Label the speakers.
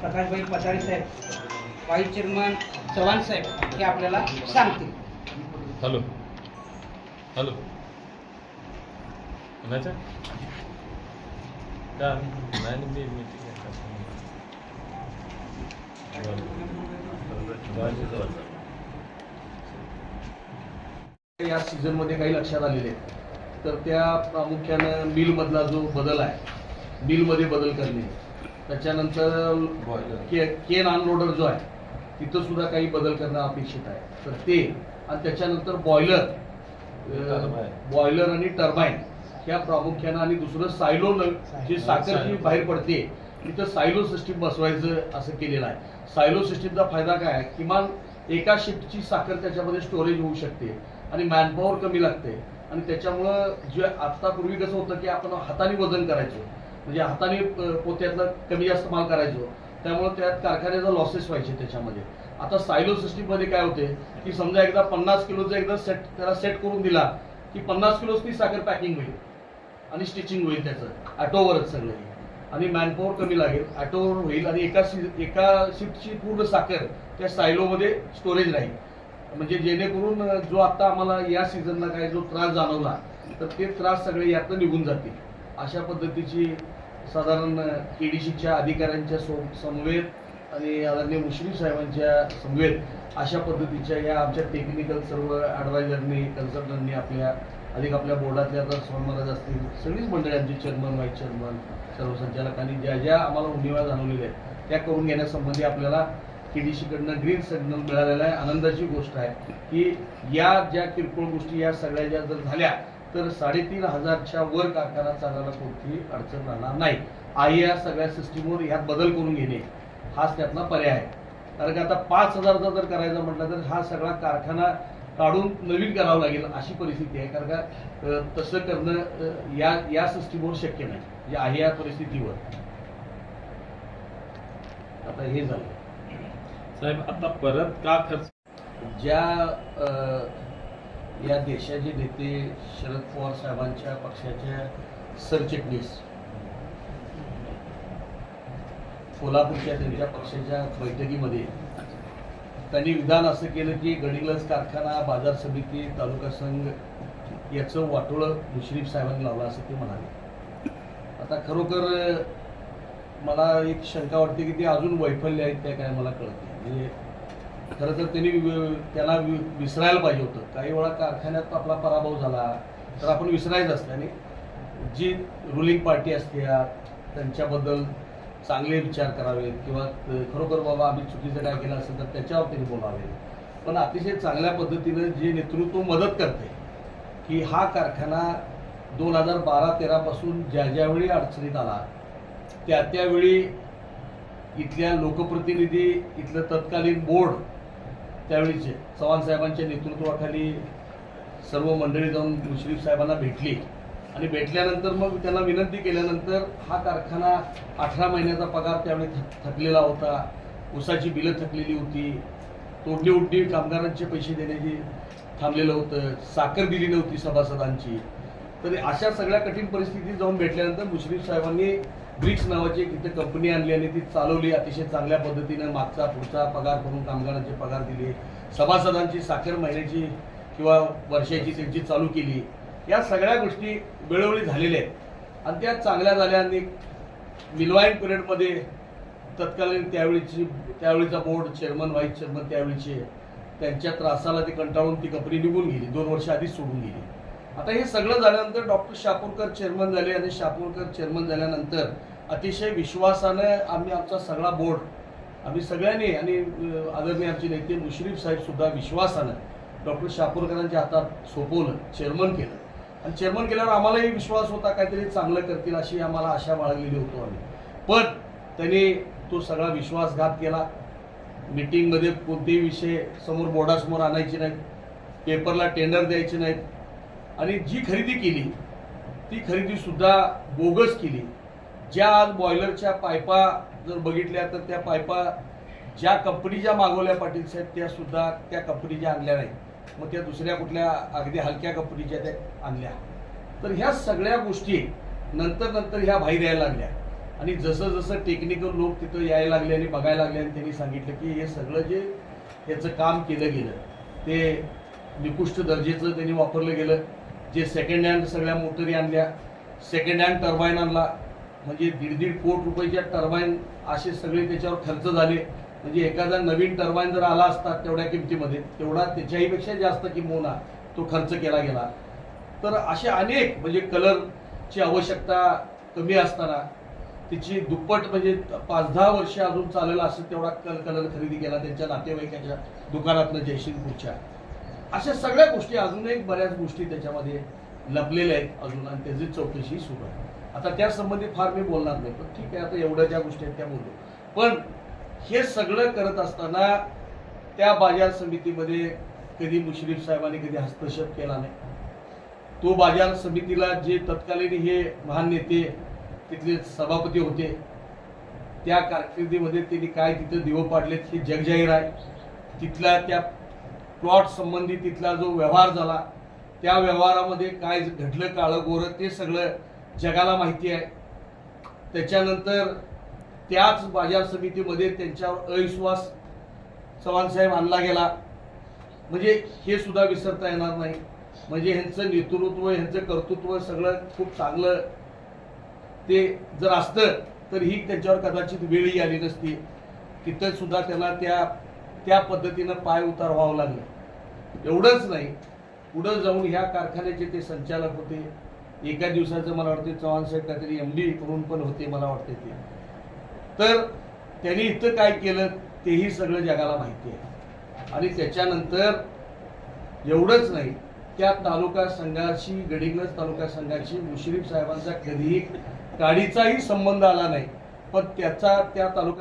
Speaker 1: प्रकाशभाई पठारे साहेब vice chairman Chavan साहेब हे आपल्याला सांगतील
Speaker 2: हॅलो हॅलो कोणाचं का नाही नाही, मी मी ठीक आहे. बरं. बरं.
Speaker 3: या सीझनमध्ये काही लक्षात आलेले आहेत तर त्या प्रामुख्यानं मिलमधला जो बदल आहे मिलमध्ये बदल करणे त्याच्यानंतर के केन अनलोडर जो आहे तिथं सुद्धा काही बदल करणं अपेक्षित आहे. तर ते आणि त्याच्यानंतर बॉयलर बॉयलर आणि टर्बाईन ह्या प्रामुख्यानं आणि दुसरं सायलो जी साखर जी बाहेर पडते तिथं सायलो सिस्टीम बसवायचं असं केलेलं आहे. सायलो सिस्टीमचा फायदा काय आहे? किमान एका शिफ्टची साखर त्याच्यामध्ये स्टोरेज होऊ शकते आणि मॅनपॉवर कमी लागते. आणि त्याच्यामुळं जे आत्ता पूर्वी कसं होतं की आपण हाताने वजन करायचो. म्हणजे हाताने पोत्यातला पोत्यातलं कमी जास्त माल करायचो. त्यामुळे त्यात कारखान्याचा लॉसेस व्हायचे त्याच्यामध्ये. आता सायलो सिस्टीममध्ये काय होते की समजा एकदा पन्नास किलोचा एकदा सेट त्याला सेट करून दिला की पन्नास किलोच ती साखर पॅकिंग होईल आणि स्टिचिंग होईल त्याचं ॲटोवरच सगळं. आणि मॅनपॉवर कमी लागेल ॲटोवर होईल आणि एका सी एका शिफ्टची पूर्ण साखर त्या सायलोमध्ये स्टोरेज राहील. म्हणजे जेणेकरून जो आता आम्हाला या सीझनला काय जो त्रास जाणवला तर ते त्रास सगळे यातनं निघून जातील. अशा पद्धतीची साधारण के डी सीच्या अधिकाऱ्यांच्या सो समवेत आणि आदरणीय मुश्रीफ साहेबांच्या समवेत अशा पद्धतीच्या या आमच्या टेक्निकल सर्व ॲडवायझरनी कन्सल्टंटनी आपल्या अधिक आपल्या बोर्डातल्या तर सोन असतील. सगळीच मंडळी आमचे चेअरमन व्हाईस चेअरमन सर्व संचालकांनी ज्या ज्या आम्हाला उमेदवार जाणवलेल्या आहेत त्या करून घेण्यासंबंधी आपल्याला के डी सीकडनं ग्रीन सिग्नल मिळालेला आहे. आनंदाची गोष्ट आहे की या ज्या किरकोळ गोष्टी या सगळ्या ज्या जर झाल्या तर साडेतीन हजारच्या वर कारखाना चालायला कोणतीही अडचण राहणार नाही. आई या सगळ्या सिस्टीमवर ह्यात बदल करून घेणे हाच त्यातला पर्याय आहे. कारण की आता पाच हजारचा जर करायचा म्हटलं तर हा सगळा कारखाना काढून नवीन करावं लागेल अशी परिस्थिती आहे. कारण का तसं करणं या या सिस्टीमवर शक्य नाही. म्हणजे आहे या परिस्थितीवर. आता हे झालं.
Speaker 2: साहेब आता परत का खर्च?
Speaker 3: ज्या या देशाचे नेते शरद पवार साहेबांच्या पक्षाच्या सरचिटणीस. कोल्हापूरच्या त्यांच्या पक्षाच्या बैठकीमध्ये. त्यांनी विधान असं केलं की गडिंग्लज कारखाना बाजार समिती तालुका संघ याचं वाटोळं मुश्रीफ साहेबांनी लावलं असं ते म्हणाले. आता खरोखर मला एक शंका वाटते की ते अजून वैफल्य आहेत त्या काय मला कळत नाही. म्हणजे खरं तर त्यांनी वि- त्याला वि- विसरायला पाहिजे होतं. काही वेळा कारखान्यात आपला पराभव झाला तर आपण विसरायचं असतं. आणि जी रुलिंग पार्टी असते त्यांच्याबद्दल चांगले विचार करावेत किंवा खरोखर बाबा आम्ही चुकीचं काय केलं असेल तर त्याच्यावर त्यांनी बोलावे. पण अतिशय चांगल्या पद्धतीनं जे नेतृत्व मदत करते की हा कारखाना दोन हजार बारा तेरापासून ज्या ज्यावेळी अडचणीत आला त्या त्यावेळी इथल्या लोकप्रतिनिधी इथलं तत्कालीन बोर्ड त्यावेळीचे चव्हाण साहेबांच्या नेतृत्वाखाली सर्व मंडळी जाऊन मुश्रीफ साहेबांना भेटली. आणि भेटल्यानंतर मग त्यांना विनंती केल्यानंतर हा कारखाना अठरा महिन्याचा पगार त्यावेळी थक थकलेला होता. ऊसाची बिलं थकलेली होती. तोडणी उडणी कामगारांचे पैसे देण्याची थांबलेलं होतं. साखर दिली नव्हती सभासदांची. तर अशा सगळ्या कठीण परिस्थितीत जाऊन भेटल्यानंतर मुश्रीफ साहेबांनी ब्रिक्स नावाची एक तिथे कंपनी आणली आणि ती चालवली अतिशय चांगल्या पद्धतीनं मागचा पुढचा पगार करून कामगारांचे पगार दिले. सभासदांची साखर महिन्याची किंवा वर्षाची त्यांची चालू केली. या सगळ्या गोष्टी वेळोवेळी झालेल्या आहेत. आणि त्या चांगल्या झाल्या आणि मिलवाईन पिरियडमध्ये तत्कालीन त्यावेळीची त्यावेळीचा बोर्ड चेअरमन व्हाईस चेअरमन त्यावेळीचे त्यांच्या त्रासाला ते कंटाळून ती कंपनी निघून गेली. दोन वर्ष आधीच सोडून गेली. आता हे सगळं झाल्यानंतर डॉक्टर शापूरकर चेअरमन झाले आणि शापूरकर चेअरमन झाल्यानंतर अतिशय विश्वासानं आम्ही आमचा सगळा बोर्ड आम्ही सगळ्यांनी आणि आदरणीय आमचे नेते मुश्रीफ साहेबसुद्धा विश्वासानं डॉक्टर शापूरकरांच्या हातात सोपवलं चेअरमन केलं. आणि चेअरमन केल्यावर आम्हालाही विश्वास होता काहीतरी चांगलं करतील अशी आम्हाला आशा बाळगलेली होतो आम्ही. पण त्यांनी तो सगळा विश्वासघात केला. मीटिंगमध्ये कोणतेही विषय समोर बोर्डासमोर आणायचे नाहीत. पेपरला टेंडर द्यायचे नाहीत. आणि जी खरेदी केली ती खरेदीसुद्धा बोगस केली. ज्या आज बॉयलरच्या पायपा जर बघितल्या तर त्या पायपा ज्या कंपनीच्या मागवल्या पाटील साहेब त्या सुद्धा त्या कंपनीच्या आणल्या नाहीत. मग त्या दुसऱ्या कुठल्या अगदी हलक्या कंपनीच्या त्या आणल्या. तर ह्या सगळ्या गोष्टी नंतर नंतर ह्या बाहेर यायला लागल्या. आणि जसं जसं टेक्निकल लोक तिथं यायला लागले आणि बघायला लागले आणि त्यांनी सांगितलं की हे सगळं जे ह्याचं काम केलं गेलं ते निकृष्ट दर्जेचं त्यांनी वापरलं गेलं. जे सेकंड हँड सगळ्या मोटरी आणल्या सेकंड हँड टर्बाईन आणला. म्हणजे दीड दीड कोट रुपयाच्या टर्बाईन असे सगळे त्याच्यावर खर्च झाले. म्हणजे एखादा नवीन टर्बाईन जर आला असता तेवढ्या किमतीमध्ये तेवढा त्याच्याहीपेक्षा जास्त किंमोना तो खर्च केला गेला. तर असे अनेक म्हणजे कलरची आवश्यकता कमी असताना तिची दुप्पट म्हणजे पाच दहा वर्ष अजून चालेल असं तेवढा कल कलर खरेदी केला त्यांच्या नातेवाईकाच्या दुकानातनं जयसिंगपूरच्या. अशा सगळ्या गोष्टी अजूनही बऱ्याच गोष्टी त्याच्यामध्ये लपलेल्या आहेत अजून आणि त्याची चौकशी सुरू आहे. आता त्या संबंधी फार मी बोलणार नाही पण ठीक आहे आता एवढ्या ज्या गोष्टी आहेत त्या बोलतो पण हे सगळं करत असताना त्या बाजार समितीमध्ये कधी मुश्रीफ साहेबांनी कधी हस्तक्षेप केला नाही. तो बाजार समितीला जे तत्कालीन हे महान नेते तिथले सभापती होते त्या कारकिर्दीमध्ये त्यांनी काय तिथं दिवं पाडलेत हे जगजाहीर आहे. तिथल्या त्या प्लॉट संबंधी तिथला जो व्यवहार झाला त्या व्यवहारामध्ये काय घडलं काळं गोरं ते सगळं जगाला माहिती आहे. त्याच्यानंतर त्याच बाजार समितीमध्ये त्यांच्यावर अविश्वास चव्हाणसाहेब आणला गेला. म्हणजे हे सुद्धा विसरता येणार नाही. म्हणजे ह्यांचं नेतृत्व ह्यांचं कर्तृत्व सगळं खूप चांगलं ते जर असतं तर ही त्यांच्यावर कदाचित वेळही आली नसती. तिथं सुद्धा त्यांना त्या त्या पद्धतीनं पाय उतार व्हावं लागलं. एवढंच नाही पुढं जाऊन ह्या कारखान्याचे ते संचालक होते. एका दिवसाचं मला वाटते चव्हाण साहेब काहीतरी एम डी करून पण होते मला वाटते ते. तर त्यांनी इथं काय केलं तेही सगळं जगाला माहिती आहे. आणि त्याच्यानंतर एवढंच नाही त्या तालुका संघाशी गडिंगज तालुका संघाशी मुश्रीफ साहेबांचा कधीही काडीचाही संबंध आला नाही. पण त्याचा त्या तालुका